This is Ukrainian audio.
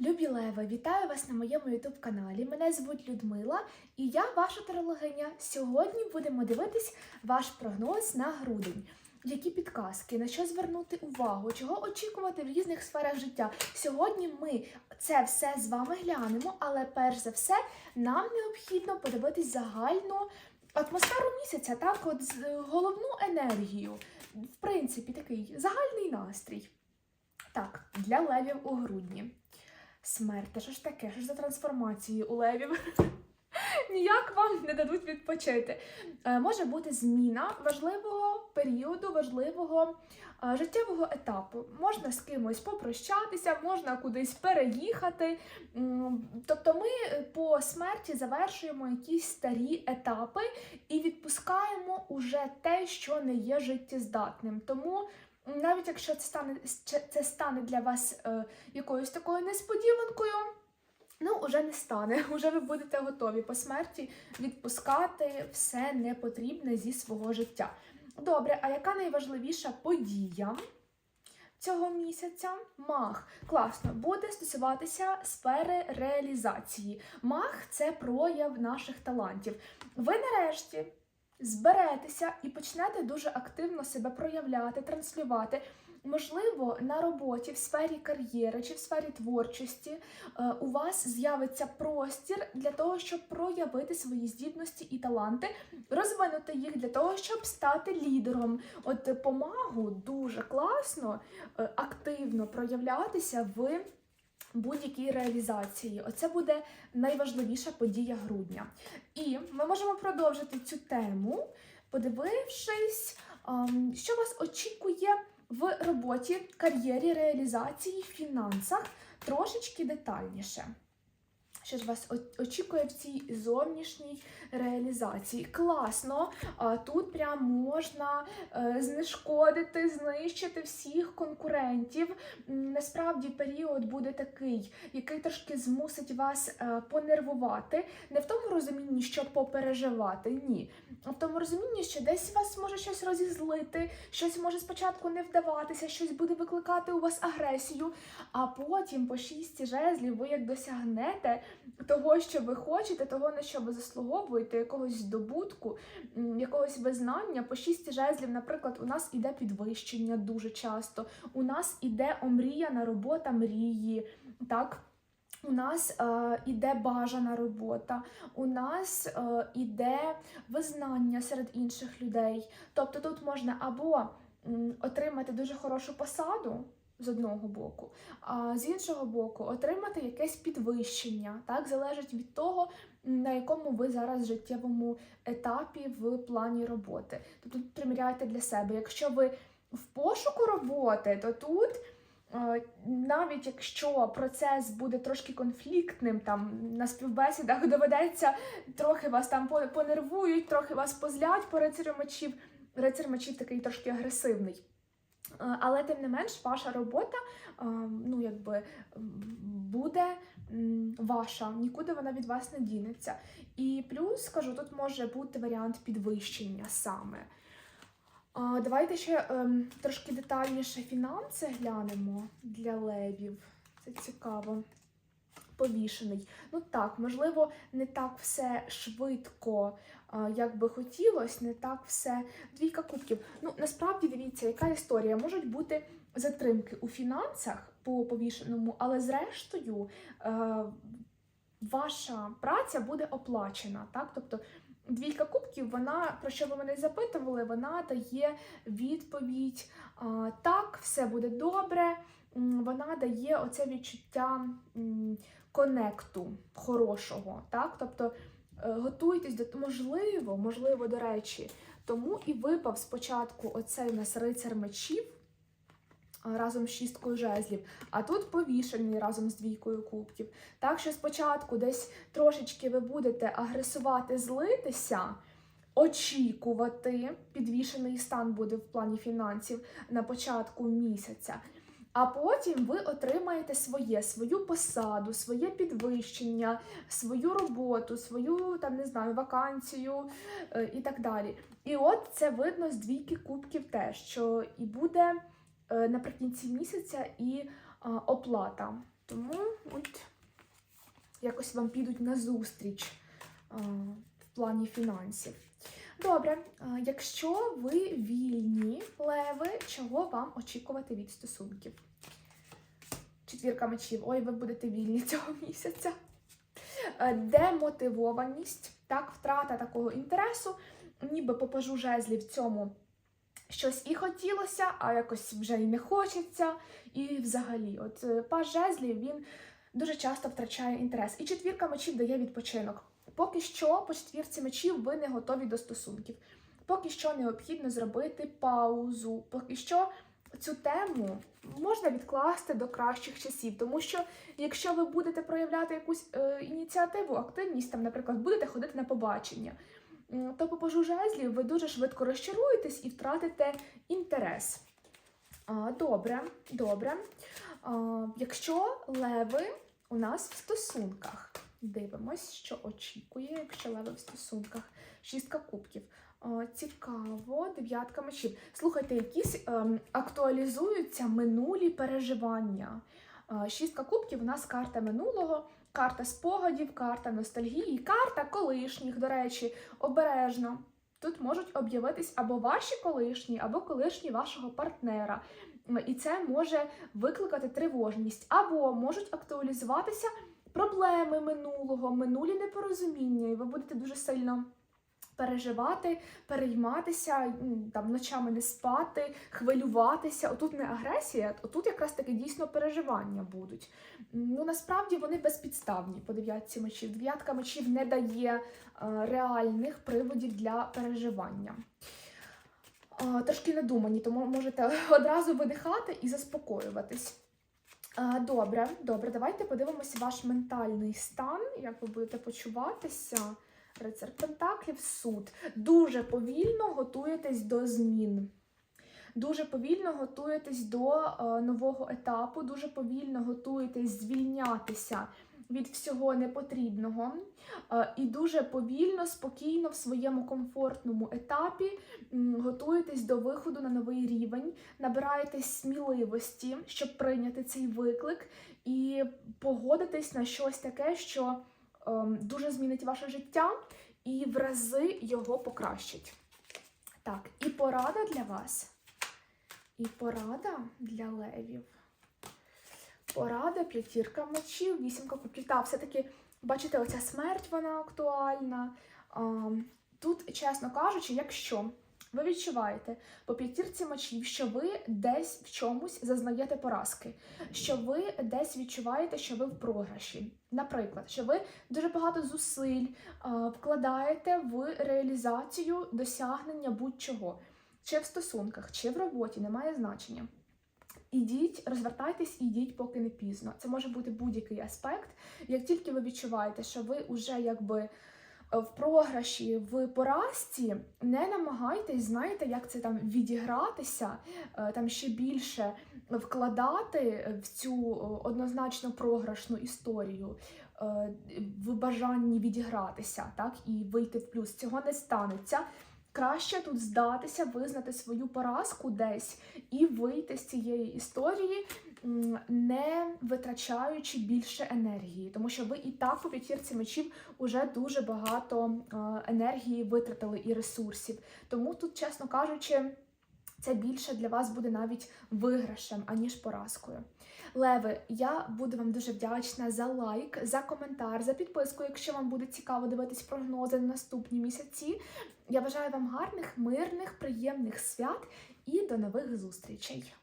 Любі Леви, вітаю вас на моєму ютуб каналі. Мене звуть Людмила і я ваша тарологиня. Сьогодні будемо дивитись ваш прогноз на грудень. Які підказки, на що звернути увагу, чого очікувати в різних сферах життя. Сьогодні ми це все з вами глянемо, але перш за все нам необхідно подивитись загальну атмосферу місяця, так, от головну енергію. В принципі, такий загальний настрій. Так, для левів у грудні. Смерть, що ж таке? Що ж за трансформації у левів? Ніяк вам не дадуть відпочити. Е, може бути зміна важливого періоду, важливого е, життєвого етапу. Можна з кимось попрощатися, можна кудись переїхати. Тобто ми е, по смерті завершуємо якісь старі етапи і відпускаємо уже те, що не є життєздатним. Тому навіть якщо це стане це стане для вас е, якоюсь такою несподіванкою. Ну, уже не стане, уже ви будете готові по смерті відпускати все непотрібне зі свого життя. Добре, а яка найважливіша подія цього місяця? Мах. Класно, буде стосуватися сфери реалізації. Мах це прояв наших талантів. Ви нарешті зберетеся і почнете дуже активно себе проявляти, транслювати. Можливо, на роботі, в сфері кар'єри чи в сфері творчості е, у вас з'явиться простір для того, щоб проявити свої здібності і таланти, розвинути їх для того, щоб стати лідером. От е, по магу дуже класно е, активно проявлятися в будь-якій реалізації. Оце буде найважливіша подія грудня. І ми можемо продовжити цю тему, подивившись, ем, що вас очікує в роботі, кар'єрі, реалізації, фінансах трошечки детальніше. Що ж вас очікує в цій зовнішній реалізації? Класно! а, Тут прям можна е, знешкодити, знищити всіх конкурентів. Насправді період буде такий, який трошки змусить вас е, понервувати. Не в тому розумінні, що попереживати, ні. А в тому розумінні, що десь вас може щось розізлити, щось може спочатку не вдаватися, щось буде викликати у вас агресію, а потім по шісті жезлів ви як досягнете того, що ви хочете, того, на що ви заслуговуєте, якогось здобутку, якогось визнання. По шісті жезлів, наприклад, у нас іде підвищення дуже часто. У нас іде омріяна робота мрії. Так? У нас е, іде бажана робота, у нас е, іде визнання серед інших людей. Тобто тут можна або отримати дуже хорошу посаду з одного боку, а з іншого боку, отримати якесь підвищення. Так залежить від того, на якому ви зараз життєвому етапі в плані роботи. Тобто приміряйте для себе. Якщо ви в пошуку роботи, то тут. Е, Навіть якщо процес буде трошки конфліктним, там на співбесідах доведеться трохи вас там по- понервують, трохи вас позлять по рицарю мечів. Рицар мечів такий трошки агресивний. Е, Але тим не менш, ваша робота е, ну, якби, буде ваша, нікуди вона від вас не дінеться. І плюс, скажу, тут може бути варіант підвищення саме. Давайте ще ем, трошки детальніше фінанси глянемо для левів. Це цікаво. Повішений. Ну так, можливо, не так все швидко, як би хотілося, не так все. Двійка кубків. Ну, насправді дивіться, яка історія. Можуть бути затримки у фінансах по повішеному, але зрештою е, ваша праця буде оплачена. Так? Тобто Двійка кубків, вона про що ви мене запитували, вона дає відповідь так, все буде добре. Вона дає оце відчуття конекту хорошого. Так? Тобто е, готуйтесь до можливо, можливо, до речі, тому і випав спочатку оцей у нас рицар мечів разом з шісткою жезлів, а тут повішений разом з двійкою кубків. Так що спочатку десь трошечки ви будете агресувати, злитися, очікувати, підвішений стан буде в плані фінансів на початку місяця. А потім ви отримаєте своє, свою посаду, своє підвищення, свою роботу, свою там не знаю, вакансію е, і так далі. І от це видно з двійки кубків теж, що і буде е, наприкінці місяця і оплата. Тому от якось вам підуть на зустріч а, в плані фінансів. Добре, якщо ви вільні леви, чого вам очікувати від стосунків? Четвірка мечів. Ой, ви будете вільні цього місяця. Е, Демотивованість, так, втрата такого інтересу, ніби по пажу жезлів в цьому щось і хотілося, а якось вже і не хочеться. І взагалі, от е, паж жезлів він дуже часто втрачає інтерес. І четвірка мечів дає відпочинок. Поки що, по четвірці мечів ви не готові до стосунків. Поки що необхідно зробити паузу. Поки що цю тему можна відкласти до кращих часів, тому що якщо ви будете проявляти якусь е, ініціативу, активність, там, наприклад, будете ходити на побачення, то по пажу ви дуже швидко розчаруєтесь і втратите інтерес. А, добре, добре. А, якщо леви у нас в стосунках, дивимось, що очікує, якщо леви в стосунках. Шістка кубків. А, цікаво, дев'ятка мечів. Слухайте, якісь ем, актуалізуються минулі переживання. А, Шістка кубків у нас карта минулого, карта спогадів, карта ностальгії, карта колишніх, до речі, обережно. Тут можуть об'явитись або ваші колишні, або колишні вашого партнера. І це може викликати тривожність, або можуть актуалізуватися проблеми минулого, минулі непорозуміння, і ви будете дуже сильно переживати, перейматися, там ночами не спати, хвилюватися. Отут не агресія, отут якраз таки дійсно переживання будуть. Ну насправді вони безпідставні по дев'ятці мечів. Дев'ятка мечів не дає е, реальних приводів для переживання. Е, Трошки надумані, тому можете одразу видихати і заспокоюватись. Добре, добре, давайте подивимося ваш ментальний стан, як ви будете почуватися. Рицар Пентаклів, суд. Дуже повільно готуєтесь до змін. Дуже повільно готуєтесь до е, нового етапу, дуже повільно готуєтесь звільнятися від всього непотрібного. Е, і дуже повільно, спокійно в своєму комфортному етапі готуєтесь до виходу на новий рівень, набираєтесь сміливості, щоб прийняти цей виклик, і погодитесь на щось таке, що ем, дуже змінить ваше життя і в рази його покращить. Так, і порада для вас. І порада для левів. Порада, п'ятірка мечів, вісімка кубків. Так, все-таки, бачите, оця смерть, вона актуальна. Тут, чесно кажучи, якщо ви відчуваєте по п'ятірці мечів, що ви десь в чомусь зазнаєте поразки, що ви десь відчуваєте, що ви в програші. Наприклад, що ви дуже багато зусиль вкладаєте в реалізацію досягнення будь-чого, чи в стосунках, чи в роботі, немає значення. Ідіть, розвертайтесь, ідіть, поки не пізно. Це може бути будь-який аспект. Як тільки ви відчуваєте, що ви вже якби е, в програші, в поразці, не намагайтесь, знаєте, як це там відігратися, е, там ще більше вкладати в цю е, однозначно програшну історію. В бажанні відігратися, так і вийти в плюс. Цього не станеться. Краще тут здатися, визнати свою поразку десь і вийти з цієї історії, не витрачаючи більше енергії, тому що ви і так у п'ятірці мечів уже дуже багато енергії витратили і ресурсів. Тому тут, чесно кажучи, це більше для вас буде навіть виграшем, аніж поразкою. Леви, я буду вам дуже вдячна за лайк, за коментар, за підписку, якщо вам буде цікаво дивитись прогнози на наступні місяці. Я бажаю вам гарних, мирних, приємних свят і до нових зустрічей!